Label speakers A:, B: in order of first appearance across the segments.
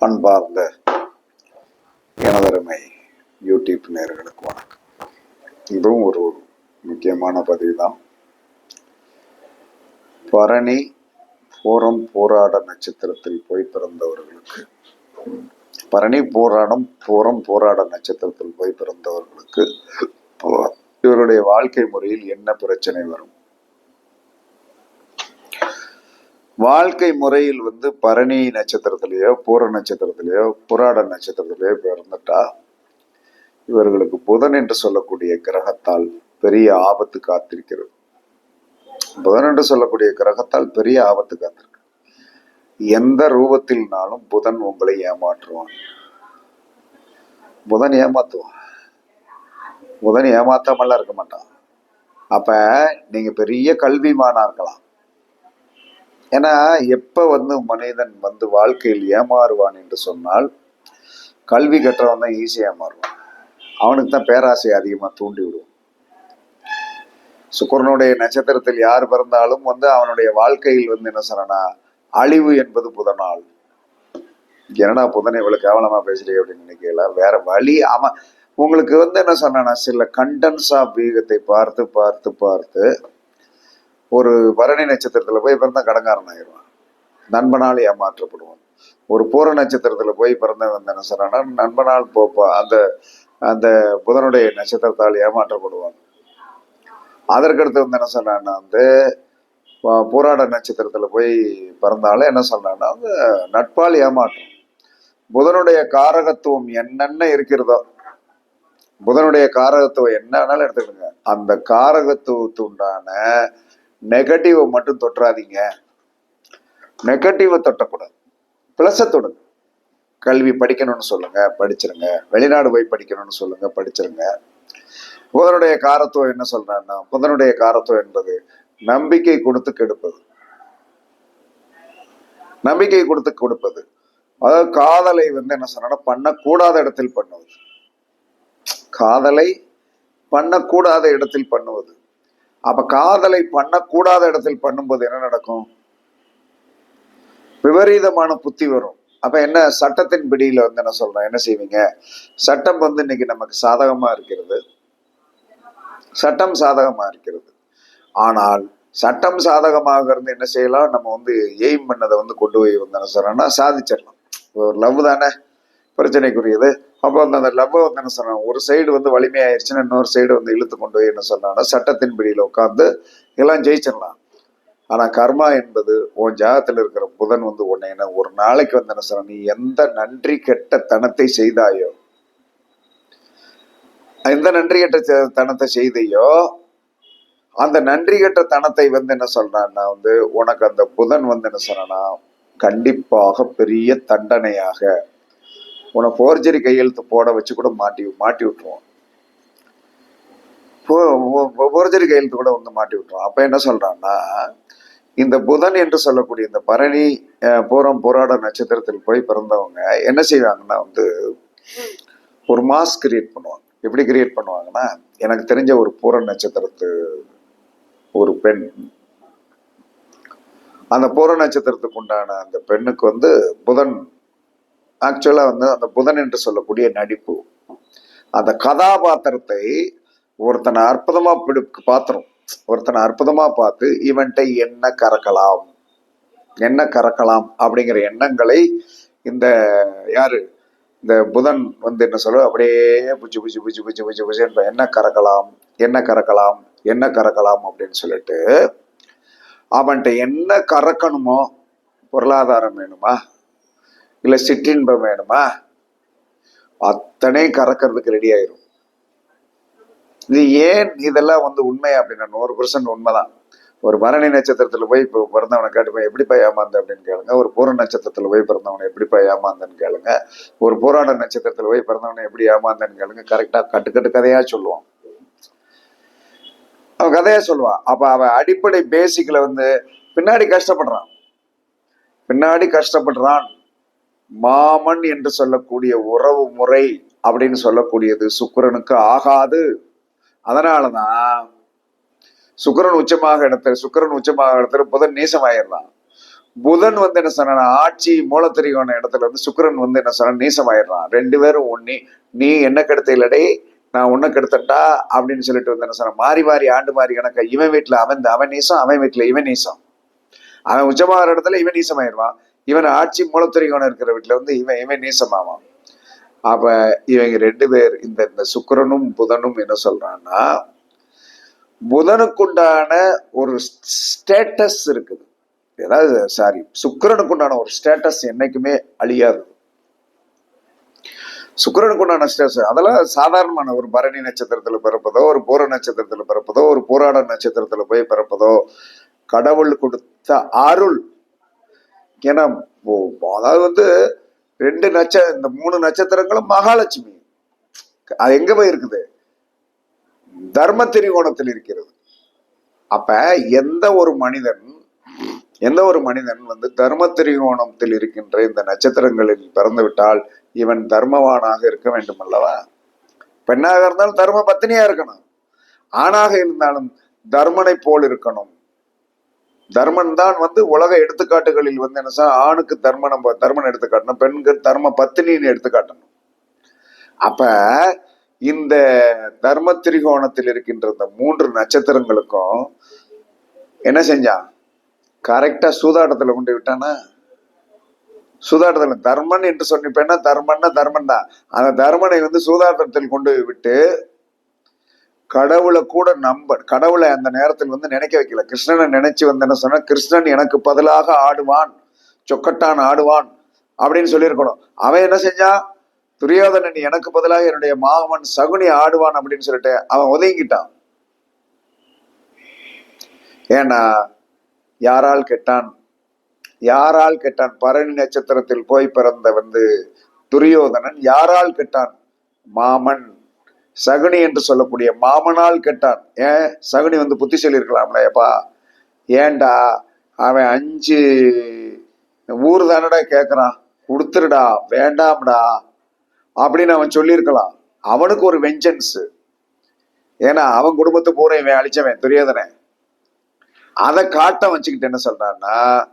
A: அன்பார்ந்த எனதருமை யூடியூப் நேர்களுக்கு வணக்கம். இதுவும் ஒரு முக்கியமான பதிவு தான் பரணி போரம் போராட நட்சத்திரத்தில் போய் பிறந்தவர்களுக்கு பரணி போராடம் போரம் போராட நட்சத்திரத்தில் போய் பிறந்தவர்களுக்கு இவருடைய வாழ்க்கை முறையில் என்ன பிரச்சனை வரும்? வாழ்க்கை முறையில் வந்து பரணி நட்சத்திரத்திலேயோ பூர நட்சத்திரத்திலேயோ புராட நட்சத்திரத்திலேயோ பிறந்துட்டா இவர்களுக்கு புதன் என்று சொல்லக்கூடிய கிரகத்தால் பெரிய ஆபத்து காத்திருக்கிறது. புதன் என்று சொல்லக்கூடிய கிரகத்தால் பெரிய ஆபத்து காத்திருக்கு. எந்த ரூபத்தில்னாலும் புதன் உங்களை ஏமாற்றுவான். புதன் ஏமாத்துவான். புதன் ஏமாத்தாமல்லாம் இருக்க மாட்டான். அப்ப நீங்க பெரிய கல்விமானா இருக்கலாம். ஏன்னா எப்போ வந்து மனிதன் வந்து வாழ்க்கையில் ஏமாறுவான் என்று சொன்னால் கல்வி கற்றவன் தான் ஈஸியாக ஏமாறுவான் அவனுக்கு தான் பேராசை அதிகமாக தூண்டி விடுவான். சுக்கரனுடைய நட்சத்திரத்தில் யார் பிறந்தாலும் வந்து அவனுடைய வாழ்க்கையில் வந்து என்ன சொன்னா அழிவு என்பது புதனால். என்னடா புதனை இவ்வளவு கேவலமா பேசுறீங்க அப்படின்னு நினைக்கல. வேற வழி அவன் உங்களுக்கு வந்து என்ன சொன்னா சில கண்டன்ஸ் ஆஃப் வீகத்தை பார்த்து பார்த்து பார்த்து ஒரு பரணி நட்சத்திரத்தில் போய் பிறந்தா கடங்காரன் ஆயிடுவான். நண்பனால் ஏமாற்றப்படுவான். ஒரு பூர நட்சத்திரத்தில் போய் பிறந்தவன் என்ன சொன்னா நண்பனால் போப்பா அந்த அந்த புதனுடைய நட்சத்திரத்தால் ஏமாற்றப்படுவான். அதற்கடுத்து வந்து என்ன சொன்னான்னா வந்து போராட நட்சத்திரத்தில் போய் பிறந்தாலும் என்ன சொன்னான்னா வந்து நட்பால் ஏமாற்றம். புதனுடைய காரகத்துவம் என்னென்ன இருக்கிறதோ புதனுடைய காரகத்துவம் என்னன்னாலும் எடுத்துக்கோங்க. அந்த காரகத்துவத்துண்டான நெகட்டிவை மட்டும் தொற்றாதீங்க நெகட்டிவை தொட்டக்கூடாது. ப்ளஸ்ஸை தொடுங்க. கல்வி படிக்கணும்னு சொல்லுங்க படிச்சிருங்க. வெளிநாடு போய் படிக்கணும்னு சொல்லுங்க படிச்சிருங்க. புதனுடைய காரத்துவம் என்ன சொல்றேன்னா புதனுடைய காரத்துவம் என்பது நம்பிக்கை கொடுத்து கெடுப்பது. நம்பிக்கை கொடுத்து கொடுப்பது. அதாவது காதலை வந்து என்ன சொன்னா பண்ணக்கூடாத இடத்தில் பண்ணுவது. காதலை பண்ணக்கூடாத இடத்தில் பண்ணுவது. அப்ப காதலை பண்ணக்கூடாத இடத்தில் பண்ணும்போது என்ன நடக்கும்? விபரீதமான புத்தி வரும். அப்ப என்ன? சட்டத்தின் பிடியில வந்து என்ன சொல்றேன்? என்ன செய்வீங்க? சட்டம் வந்து இன்னைக்கு நமக்கு சாதகமா இருக்கிறது. சட்டம் சாதகமா இருக்கிறது. ஆனால் சட்டம் சாதகமாக இருந்து என்ன செய்யலாம்? நம்ம வந்து எய்ம் பண்ணதை வந்து கொண்டு போய் வந்து என்ன சொல்றோம்னா சாதிச்சிடலாம். ஒரு லவ் தானே? பிரச்சனைக்குரியது. அப்போ வந்து அந்த லவ்வை வந்து என்ன சொன்னாங்க? ஒரு சைடு வந்து வலிமையாயிருச்சுன்னா இன்னொரு சைடு வந்து இழுத்து கொண்டு போய் என்ன சொல்றாங்கன்னா சட்டத்தின் பிடியில் உட்காந்து எல்லாம் ஜெயிச்சிடலாம். ஆனா கர்மா என்பது உன் ஜாதத்தில் இருக்கிற புதன் வந்து உன்னை என்ன ஒரு நாளைக்கு வந்து என்ன சொன்ன நீ எந்த நன்றி கெட்ட தனத்தை செய்தாயோ எந்த நன்றி கெட்ட தனத்தை செய்தையோ அந்த நன்றி கெட்ட தனத்தை வந்து என்ன சொல்றான்னா வந்து உனக்கு அந்த புதன் வந்து என்ன சொன்னா கண்டிப்பாக பெரிய தண்டனையாக உன்னை போர்ஜரி கையெழுத்து போட வச்சு கூட மாட்டி மாட்டி விட்டுருவோம். போர்ஜரி கையெழுத்து கூட வந்து மாட்டி விட்டுருவோம். அப்ப என்ன சொல்றான்னா இந்த புதன் என்று சொல்லக்கூடிய இந்த பரணி பூரம் போராட நட்சத்திரத்தில் போய் பிறந்தவங்க என்ன செய்வாங்கன்னா வந்து ஒரு மாஸ் கிரியேட் பண்ணுவாங்க. எப்படி கிரியேட் பண்ணுவாங்கன்னா எனக்கு தெரிஞ்ச ஒரு பூர நட்சத்திரத்து ஒரு பெண். அந்த பூர நட்சத்திரத்துக்கு உண்டான அந்த பெண்ணுக்கு வந்து புதன் ஆக்சுவலாக வந்து அந்த புதன் என்று சொல்லக்கூடிய நடிப்பு. அந்த கதாபாத்திரத்தை ஒருத்தனை அற்புதமாக பிடி பாத்திரம். ஒருத்தனை அற்புதமாக பார்த்து இவன்கிட்ட என்ன கறக்கலாம்? என்ன கறக்கலாம்? அப்படிங்கிற எண்ணங்களை இந்த யாரு? இந்த புதன் வந்து என்ன சொல்ல அப்படியே புச்சு புச்சு புச்சு புச்சு புச்சு புச்சு என்ன கறக்கலாம்? என்ன கறக்கலாம்? என்ன கறக்கலாம்? அப்படின்னு சொல்லிட்டு அவன்கிட்ட என்ன கறக்கணுமோ பொருளாதாரம் வேணுமா? இல்லை சிற்றின்பம் வேணுமா? அத்தனை கறக்கிறதுக்கு ரெடி ஆயிரும். இது ஏன் இதெல்லாம் வந்து உண்மை அப்படின்னா நூறு பர்சன்ட் உண்மைதான். ஒரு பரணி நட்சத்திரத்துல போய் இப்போ பிறந்தவனை கேட்டுப்போய் எப்படிப்பா ஏமாந்த அப்படின்னு கேளுங்க. ஒரு பூர நட்சத்திரத்துல போய் பிறந்தவனை எப்படிப்பா ஏமாந்தன்னு கேளுங்க. ஒரு போராட நட்சத்திரத்துல போய் பிறந்தவனை எப்படி ஏமாந்தன்னு கேளுங்க. கரெக்டா கட்டு கட்டு கதையா சொல்லுவான். அவன் கதையா சொல்லுவான். அப்ப அவன் அடிப்படை பேசிக்கில் வந்து பின்னாடி கஷ்டப்படுறான். பின்னாடி கஷ்டப்படுறான். மாமன் என்று சொல்லக்கூடிய உறவு முறை அப்படின்னு சொல்லக்கூடியது. சுக்கிரனுக்கு ஆகாது. அதனால தான் சுக்கரன் உச்சமாக இடத்துல சுக்கிரன் உச்சமாக இடத்துல புதன் நீசமாயிடலாம். புதன் வந்து என்ன சொன்ன ஆட்சி மூலத்திரிகோண இடத்துல வந்து சுக்கிரன் வந்து என்ன சொன்ன நீசமாயிடலாம். ரெண்டு பேரும் ஒண்ணி. நீ என்ன கெடுத்த இல்லடே நான் உன்ன கெடுத்தட்டா அப்படின்னு சொல்லிட்டு வந்து என்ன சொன்ன மாறி மாறி ஆண்டு மாறி கணக்க இவன் வீட்டுல அவன் அவன் நீசம் அவன் வீட்டுல இவன் நீசம். அவன் உச்சமாகிற இடத்துல இவன் நீசமாயிருவான் இவன் ஆட்சி மூலத்திரிகோணம் இருக்கிற வீட்டில் வந்து இவன் இவன் நீசமாவான். அப்ப இவங்க ரெண்டு பேர் இந்த இந்த சுக்கரனும் புதனும் என்ன சொல்றான்னா புதனுக்குண்டான ஒரு ஸ்டேட்டஸ் இருக்குது. ஏதாவது சாரி சுக்கிரனுக்குண்டான ஒரு ஸ்டேட்டஸ் என்னைக்குமே அழியாது. சுக்கரனுக்குண்டான ஸ்டேட்டஸ் அதெல்லாம் சாதாரணமான ஒரு பரணி நட்சத்திரத்துல பிறப்பதோ ஒரு பூர நட்சத்திரத்துல பிறப்பதோ ஒரு பூராட நட்சத்திரத்துல போய் பிறப்பதோ கடவுள் கொடுத்த அருள் ஏன்னா ஓ- அதாவது வந்து ரெண்டு நட்ச இந்த மூணு நட்சத்திரங்களும் மகாலட்சுமி. அது எங்க போய் இருக்குது? தர்ம திரிகோணத்தில் இருக்கிறது. அப்ப எந்த ஒரு மனிதன் எந்த ஒரு மனிதன் வந்து தர்ம திரிகோணத்தில் இருக்கின்ற இந்த நட்சத்திரங்களில் பிறந்து விட்டால் இவன் தர்மவானாக இருக்க வேண்டும் அல்லவா? பெண்ணாக இருந்தாலும் தர்ம பத்தினியா இருக்கணும். ஆணாக இருந்தாலும் தர்மனை போல் இருக்கணும். தர்மன் தான் வந்து உலக எடுத்துக்காட்டுகளில் வந்து என்ன சார் ஆணுக்கு தர்ம நம்ம தர்மன் எடுத்துக்காட்டணும் பெண்கள் தர்ம பத்தினின்னு எடுத்துக்காட்டணும். அப்ப இந்த தர்ம திரிகோணத்தில் இருக்கின்ற இந்த மூன்று நட்சத்திரங்களுக்கும் என்ன செஞ்சான் கரெக்டா சூதாட்டத்துல கொண்டு விட்டானா? சூதாட்டத்துல தர்மன் என்று சொன்னிப்பேன்னா தர்மன்னா தர்மன் தான். அந்த தர்மனை வந்து சூதாட்டத்தில் கொண்டு விட்டு கடவுளை கூட நம்ப கடவுளை அந்த நேரத்தில் வந்து நினைக்க வைக்கல. கிருஷ்ணனை நினைச்சு வந்து என்ன சொன்னா கிருஷ்ணன் எனக்கு பதிலாக ஆடுவான் சொக்கட்டான் ஆடுவான் அப்படின்னு சொல்லியிருக்கணும். அவன் என்ன செஞ்சான் துரியோதனன் எனக்கு பதிலாக என்னுடைய மாமன் சகுனி ஆடுவான் அப்படின்னு சொல்லிட்டு அவன் ஒதுங்கிட்டான். ஏன்னா யாரால் கெட்டான்? யாரால் கெட்டான்? பரணி நட்சத்திரத்தில் போய் பிறந்த வந்து துரியோதனன் யாரால் கெட்டான்? மாமன். சகுனி என்று சொல்லக்கூடிய மாமனால் கெட்டான். ஏன்? சகுனி வந்து புத்தி சொல்லியிருக்கலாம்ல ஏப்பா ஏன்டா? அவன் அஞ்சு ஊர் தானடா கேட்குறான் கொடுத்துருடா வேண்டாம்டா. அப்படின்னு அவன் சொல்லியிருக்கலாம். அவனுக்கு ஒரு வெஞ்சன்ஸு ஏன்னா அவன் குடும்பத்தை பூரா இவன் அழிச்சவன் துரியோதனன். அதை காட்ட வச்சுக்கிட்டு என்ன சொல்றான்னா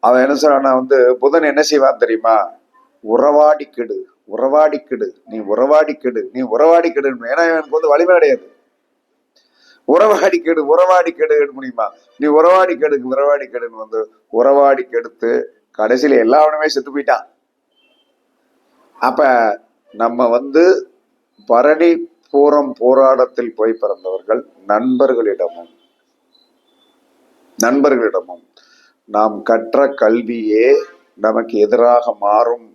A: அவன் என்ன சொல்றான்னா வந்து புதன் என்ன செய்வான் தெரியுமா? உறவாடி கெடு. உறவாடி கெடு நீ உறவாடி கெடு நீ உறவாடிக்கெடு ஏன்னா எனக்கு வந்து வலிமை கிடையாது உறவாடி கெடு உறவாடி கெடு முடியுமா? நீ உறவாடி உறவாடிக்கெடுன்னு உறவாடி கெடுன்னு வந்து உறவாடி கெடுத்து கடைசியில எல்லாவனுமே செத்து போயிட்டான். அப்ப நம்ம வந்து பரணி பூரம் போராட்டத்தில் போய் பிறந்தவர்கள் நண்பர்களிடமும் நண்பர்களிடமும் நாம் கற்ற கல்வியே நமக்கு எதிராக மாறும்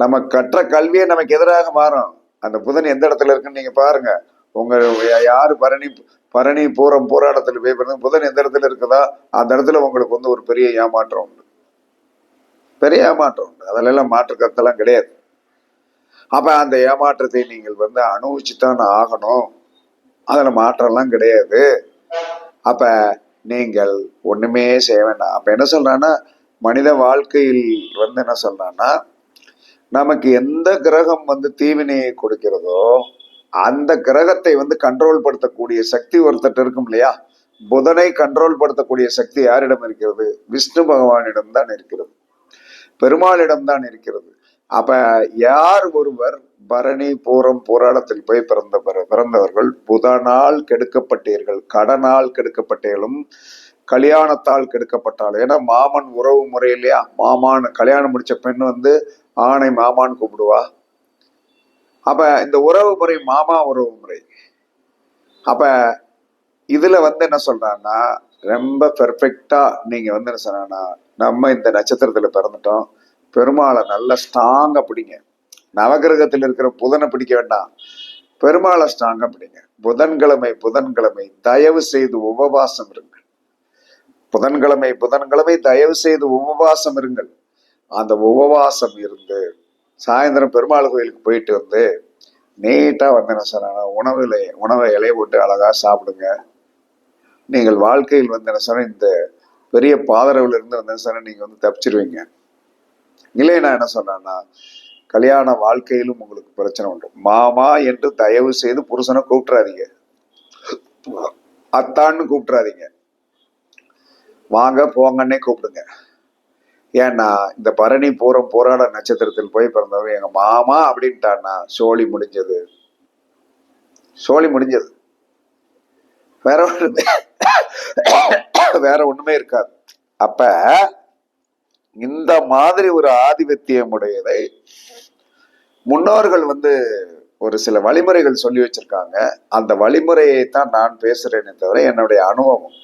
A: நம்ம கற்ற கல்வியே நமக்கு எதிராக மாறும். அந்த புதன் எந்த இடத்துல இருக்குன்னு நீங்க பாருங்க. உங்க யாரு பரணி பரணி பூரம் போராட்டத்தில் போய் பிறந்த புதன் எந்த இடத்துல இருக்குதா அந்த இடத்துல உங்களுக்கு வந்து ஒரு பெரிய ஏமாற்றம் உண்டு. பெரிய ஏமாற்றம் உண்டு. அதுல எல்லாம் மாற்று கருத்தெல்லாம் கிடையாது. அப்ப அந்த ஏமாற்றத்தை நீங்கள் வந்து அனுபவிச்சுத்தான் ஆகணும். அதுல மாற்றம்லாம் கிடையாது. அப்ப நீங்கள் ஒண்ணுமே செய்ய வேண்டாம். அப்ப என்ன சொல்றான்னா மனித வாழ்க்கையில் வந்து என்ன சொல்றான்னா நமக்கு எந்த கிரகம் வந்து தீவினையை கொடுக்கிறதோ அந்த கிரகத்தை வந்து கண்ட்ரோல் படுத்தக்கூடிய சக்தி ஒருத்தட்ட இருக்கும் இல்லையா? புதனை கண்ட்ரோல் படுத்தக்கூடிய சக்தி யாரிடம் இருக்கிறது? விஷ்ணு பகவானிடம் தான் இருக்கிறது. பெருமாளிடம் தான் இருக்கிறது. அப்ப யார் ஒருவர் பரணி பூரம் போராடத்தில் போய் பிறந்த பிறந்தவர்கள் புதனால் கெடுக்கப்பட்டீர்கள் கடனால் கெடுக்கப்பட்டீர்களும் கல்யாணத்தால் கெடுக்கப்பட்டாள். ஏன்னா மாமன் உறவு முறை இல்லையா மாமான் கல்யாணம் முடிச்ச பெண் வந்து ஆணை மாமான்னு கூப்பிடுவா. அப்ப இந்த உறவு முறை மாமா உறவு முறை. அப்ப இதுல வந்து என்ன சொல்றான்னா ரொம்ப பெர்ஃபெக்டா நீங்க வந்து என்ன சொன்னா நம்ம இந்த நட்சத்திரத்துல பிறந்துட்டோம். பெருமாளை நல்ல ஸ்ட்ராங்கா பிடிங்க. நவகிரகத்தில் இருக்கிற புதனை பிடிக்க வேண்டாம். பெருமாளை ஸ்ட்ராங்கா பிடிங்க. புதன்கிழமை புதன்கிழமை தயவு செய்து உபவாசம் இருங்கள் புதன்கிழமை புதன்கிழமை தயவு செய்து உபவாசம் இருங்கள். அந்த உபவாசம் இருந்து சாயந்தரம் பெருமாள் கோயிலுக்கு போயிட்டு வந்து நீட்டாக வந்து என்ன உணவு இலை உணவை இலைய போட்டு அழகாக சாப்பிடுங்க. நீங்கள் வாழ்க்கையில் வந்து என்ன இந்த பெரிய பாதரவுல இருந்து வந்து என்ன நீங்கள் வந்து தப்பிச்சிருவீங்க. இல்லை நான் என்ன சொன்னேன்னா கல்யாண வாழ்க்கையிலும் உங்களுக்கு பிரச்சனை உண்டு. மாமா என்று தயவு செய்து புருஷனை கூப்பிட்றாதீங்க அத்தான்னு கூப்பிட்றாதீங்க வாங்க போங்கன்னே கூப்பிடுங்க. ஏன்னா இந்த பரணி பூரம் போராட நட்சத்திரத்தில் போய் பிறந்தவர் எங்க மாமா அப்படின்ட்டான்னா சோழி முடிஞ்சது. சோழி முடிஞ்சது. வேற ஒண்ணுமே வேற ஒண்ணுமே இருக்காது. அப்ப இந்த மாதிரி ஒரு ஆதிபத்தியம் உடையதை முன்னோர்கள் வந்து ஒரு சில வழிமுறைகள் சொல்லி வச்சிருக்காங்க. அந்த வழிமுறையை தான் நான் பேசுறேனே தவிர என்னுடைய அனுபவம்.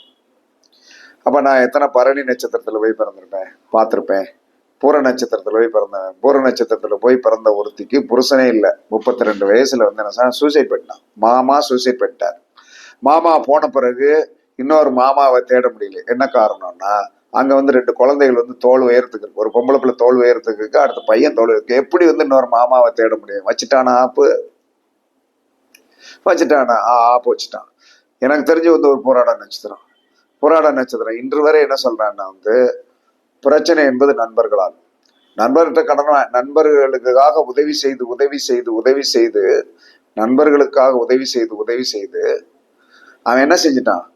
A: அப்போ நான் எத்தனை பரணி நட்சத்திரத்தில் போய் பிறந்திருப்பேன்? பார்த்துருப்பேன். பூர நட்சத்திரத்தில் போய் பிறந்தேன் பூர நட்சத்திரத்தில் போய் பிறந்த ஒருத்திக்கு புருஷனே இல்லை. முப்பத்தி ரெண்டு வயசில் வந்து என்ன சூசைட் பண்ணிட்டான். மாமா சூசைட் பண்ணிட்டார். மாமா போன பிறகு இன்னொரு மாமாவை தேட முடியல. என்ன காரணம்னா அங்கே வந்து ரெண்டு குழந்தைகள் வந்து தோல் உயரத்துக்கு இருக்கு. ஒரு பொம்பளை பிள்ளை தோல் உயரத்துக்கு இருக்கு அடுத்த பையன் தோல் இருக்கு. எப்படி வந்து இன்னொரு மாமாவை தேட முடியும்? வச்சுட்டானா ஆப்பு? வச்சுட்டானா? ஆ ஆப்பு வச்சுட்டான். எனக்கு தெரிஞ்சு வந்து ஒரு போராட நட்சத்திரம். போராட நட்சத்திரம். இன்று வரை என்ன சொல்றேன்னா வந்து பிரச்சனை என்பது நண்பர்களால். நண்பர்கிட்ட கடன் நண்பர்களுக்காக உதவி செய்து உதவி செய்து உதவி செய்து நண்பர்களுக்காக உதவி செய்து உதவி செய்து அவன் என்ன செஞ்சிட்டான்?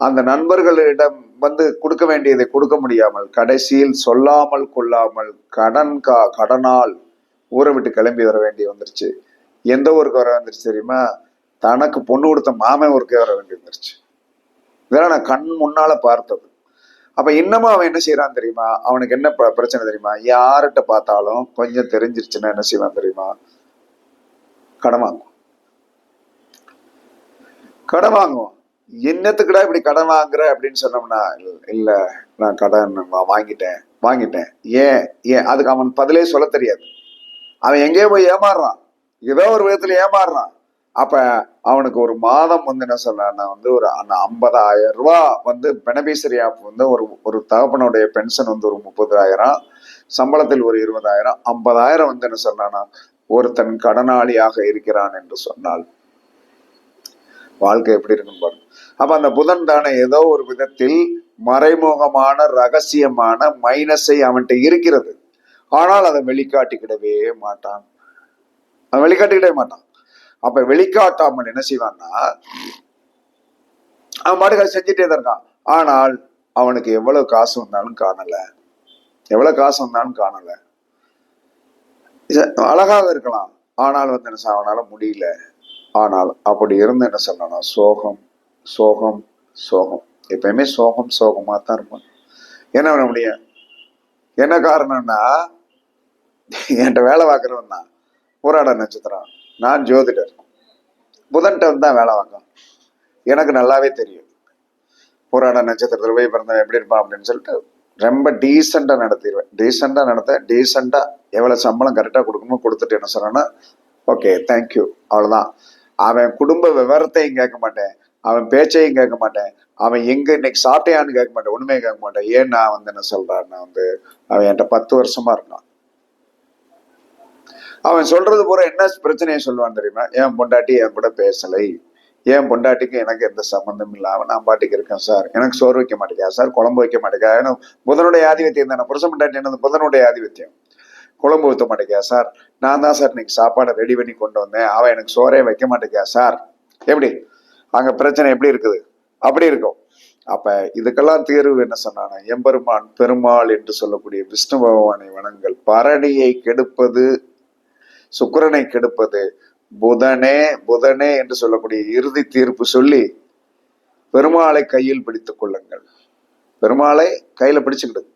A: அந்த நண்பர்களிடம் வந்து கொடுக்க வேண்டியதை கொடுக்க முடியாமல் கடைசியில் சொல்லாமல் கொள்ளாமல் கடன் கா கடனால் ஊரை விட்டு கிளம்பி வர வேண்டி வந்துருச்சு. எந்த ஊருக்கு வர வந்துருச்சு தெரியுமா? தனக்கு பொண்ணு கொடுத்த மாமன் ஊருக்கே வர வேண்டி வந்துருச்சு. இதெல்லாம் நான் கண் முன்னால பார்த்தது. அப்ப இன்னமும் அவன் என்ன செய்யறான் தெரியுமா? அவனுக்கு என்ன ப- பிரச்சனை தெரியுமா? யார்கிட்ட பார்த்தாலும் கொஞ்சம் தெரிஞ்சிருச்சுன்னா என்ன செய்வான் தெரியுமா? கடன் வாங்குவான். கடன் வாங்குவான். என்னத்துக்குடா இப்படி கடன் வாங்குற அப்படின்னு சொன்னோம்னா இல்ல- நான் கடன் வாங்கிட்டேன் வாங்கிட்டேன். ஏன்? ஏன்? அதுக்கு அவன் பதிலே சொல்ல தெரியாது. அவன் எங்கேயோ போய் ஏமாறுறான். ஏதோ ஒரு விதத்துல ஏமாறுறான். அப்ப அவனுக்கு ஒரு மாதம் வந்து என்ன சொல்றான்னா வந்து ஒரு அந்த ஐம்பதாயிரம் ரூபாய் வந்து பெனபிசரி ஆப் வந்து ஒரு ஒரு தகப்பனுடைய பென்ஷன் வந்து ஒரு முப்பதாயிரம் சம்பளத்தில் ஒரு இருபதாயிரம் ஐம்பதாயிரம் வந்து என்ன சொல்றானா ஒருத்தன் கடனாளியாக இருக்கிறான் என்று சொன்னால் வாழ்க்கை எப்படி இருக்குன்னு பாருங்க. அப்ப அந்த புதன் தானே ஏதோ ஒரு விதத்தில் மறைமுகமான ரகசியமான மைனஸை அவன்கிட்ட இருக்கிறது. ஆனால் அதை வெளிக்காட்டிக்கிடவே மாட்டான். அவன் வெளிக்காட்டிக்கிடவே மாட்டான். அப்ப வெளிக்காட்டாமல் என்ன செய்வான்னா அவன் மாடுகள் செஞ்சுட்டே தான் இருக்கான். ஆனால் அவனுக்கு எவ்வளவு காசு வந்தாலும் காணல. எவ்வளவு காசு வந்தாலும் காணல. அழகாக இருக்கலாம். ஆனால் வந்து என்ன அவனால முடியல. ஆனால் அப்படி இருந்து என்ன சொல்லணும்னா சோகம் சோகம் சோகம். எப்பயுமே சோகம் சோகமா தான் இருப்பான் என்ன பண்ண முடியும் என்ன காரணம்னா என்கிட்ட வேலை பார்க்குறவன் தான். போராட நட்சத்திரம். நான் ஜோதிடர். புதன்கிட்ட வந்து தான் வேலை வாங்கும் எனக்கு நல்லாவே தெரியும். போராட நட்சத்திரத்தில் போய் பிறந்தவன் எப்படி இருப்பான் அப்படின்னு சொல்லிட்டு ரொம்ப டீசெண்டாக நடத்திடுவேன். டீசெண்டாக நடத்த டீசெண்டாக எவ்வளோ சம்பளம் கரெக்டாக கொடுக்கணுமோ கொடுத்துட்டு என்ன சொன்னேன்னா ஓகே தேங்க்யூ அவ்வளோதான் அவன் குடும்ப விவரத்தையும் கேட்க மாட்டேன். அவன் பேச்சையும் கேட்க மாட்டேன். அவன் எங்க இன்னைக்கு சாப்பிட்டையான்னு கேட்க மாட்டேன். ஒண்ணுமே கேட்க மாட்டேன். ஏன் நான் வந்து என்ன சொல்றான்னா வந்து அவன் என்கிட்ட பத்து வருஷமா இருக்கான். அவன் சொல்றது பூரா என்ன பிரச்சனையை சொல்லுவான் தெரியுமா? என் பொண்டாட்டி என் கூட பேசலை? என் பொண்டாட்டிக்கு எனக்கு எந்த சம்மந்தம் இல்லாமல் நான் பாட்டிக்கு இருக்கேன் சார். எனக்கு சோறு வைக்க மாட்டேங்கா சார். குழம்பு வைக்க மாட்டேங்கா. ஏன்னா புதனுடைய ஆதிபத்தியம் தானே. புருஷ பொண்டாட்டி என்னது? புதனுடைய ஆதிபத்தியம். குழம்பு ஊற்ற மாட்டேங்கா சார். நான் தான் சார் இன்னைக்கு சாப்பாடை ரெடி பண்ணி கொண்டு வந்தேன். அவன் எனக்கு சோறே வைக்க மாட்டேங்கா சார். எப்படி? அங்க பிரச்சனை எப்படி இருக்குது? அப்படி இருக்கும். அப்ப இதுக்கெல்லாம் தீர்வு என்ன சொன்னான எம்பெருமான் பெருமாள் என்று சொல்லக்கூடிய விஷ்ணு பகவானை வணங்கல். பரணியை கெடுப்பது சுக்கிரனை கெடுப்பது புதனே புதனே என்று சொல்லக்கூடிய இறுதி தீர்ப்பு சொல்லி பெருமாளை கையில் பிடித்துக் கொள்ளுங்கள். பெருமாளை கையில பிடிச்சுக்கிடுது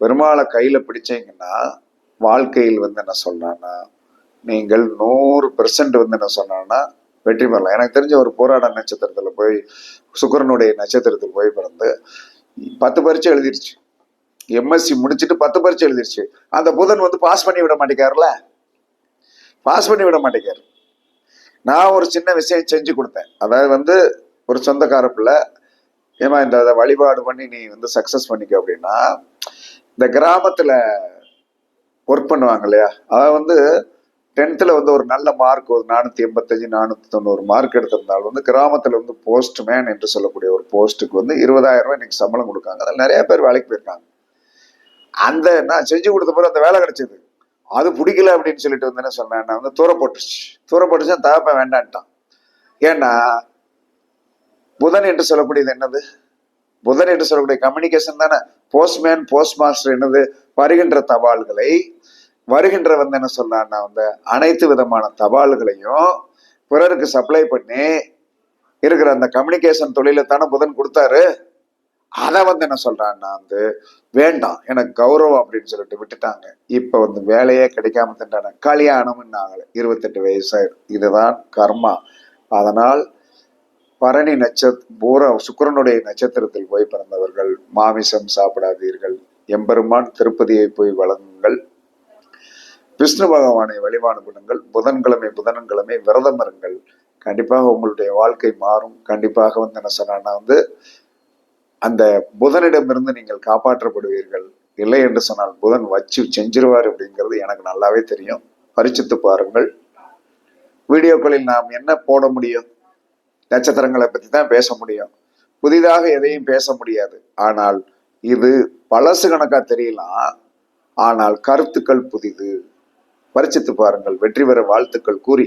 A: பெருமாளை கையில பிடிச்சீங்கன்னா வாழ்க்கையில் வந்து என்ன சொல்றான்னா நீங்கள் நூறு பெர்சன்ட் வந்து என்ன சொன்னான்னா வெற்றி பெறலாம். எனக்கு தெரிஞ்ச ஒரு போராட நட்சத்திரத்துல போய் சுக்கிரனுடைய நட்சத்திரத்தில் போய் பிறந்து பத்து பரீட்சை எழுதிருச்சு. எம்எஸ்சி முடிச்சுட்டு பத்து பரீட்சை எழுதிருச்சு. அந்த புதன் வந்து பாஸ் பண்ணி விட மாட்டேங்காருல பாஸ் பண்ணி விட மாட்டேங்காரு நான் ஒரு சின்ன விஷயம் செஞ்சு கொடுத்தேன். அதாவது வந்து ஒரு சொந்தக்கார பிள்ளை ஏமா இந்த இதை வழிபாடு பண்ணி நீ வந்து சக்ஸஸ் பண்ணிக்க அப்படின்னா இந்த கிராமத்தில் ஒர்க் பண்ணுவாங்க இல்லையா? அதாவது வந்து டென்த்தில் வந்து ஒரு நல்ல மார்க் ஒரு நானூற்றி எண்பத்தஞ்சு நானூற்றி தொண்ணூறு மார்க் எடுத்திருந்தாலும் வந்து கிராமத்தில் வந்து போஸ்ட் மேன் என்று சொல்லக்கூடிய ஒரு போஸ்ட்டுக்கு வந்து இருபதாயிரம் ரூபாய் இன்னைக்கு சம்பளம் கொடுக்காங்க. அதில் நிறைய பேர் வேலைக்கு போயிருக்காங்க. அந்த நான் செஞ்சு கொடுத்த பிறகு அந்த வேலை கிடைச்சது. அது பிடிக்கல அப்படின்னு சொல்லிட்டு வந்து என்ன சொன்னேன் நான் வந்து தூர போட்டுருச்சு. தூர போட்டுச்சு தகப்ப வேண்டான்ட்டான். ஏன்னா புதன் என்று சொல்லக்கூடியது என்னது? புதன் என்று சொல்லக்கூடிய கம்யூனிகேஷன் தானே? போஸ்ட்மேன் போஸ்ட் மாஸ்டர் என்னது? வருகின்ற தபால்களை வருகின்ற வந்து என்ன சொல்லலாம்னா வந்து அனைத்து விதமான தபால்களையும் பிறருக்கு சப்ளை பண்ணி இருக்கிற அந்த கம்யூனிகேஷன் தொழிலை தானே புதன் கொடுத்தாரு? அதை வந்து என்ன சொல்றான்னா வந்து வேண்டாம் எனக்கு கௌரவம் அப்படின்னு சொல்லிட்டு விட்டுட்டாங்க. இப்ப வந்து வேலையே கிடைக்காம தின்றாங்க கல்யாணம்னு ஆகல இருபத்தெட்டு வயசாயிரும் இதுதான் கர்மா. அதனால் பரணி நட்சத் பூர சுக்கரனுடைய நட்சத்திரத்தில் போய் பிறந்தவர்கள் மாமிசம் சாப்பிடாதீர்கள். எம்பெருமான் திருப்பதியை போய் வழங்குங்கள். விஷ்ணு பகவானை வழிபாடு பண்ணுங்கள். புதன்கிழமை புதன்கிழமை விரதம் இருங்கள். கண்டிப்பாக உங்களுடைய வாழ்க்கை மாறும். கண்டிப்பாக வந்து என்ன சொன்னா வந்து அந்த புதனிடமிருந்து நீங்கள் காப்பாற்றப்படுவீர்கள் இல்லை என்று சொன்னால் புதன் வச்சு செஞ்சிருவார் அப்படிங்கிறது எனக்கு நல்லாவே தெரியும். பரிச்சித்து பாருங்கள். வீடியோக்களில் நாம் என்ன போட முடியும்? நட்சத்திரங்களை பற்றி தான் பேச முடியும். புதிதாக எதையும் பேச முடியாது. ஆனால் இது பழசு கணக்காக தெரியலாம் ஆனால் கருத்துக்கள் புதிது. பரிச்சித்து பாருங்கள். வெற்றி பெற வாழ்த்துக்கள் கூறி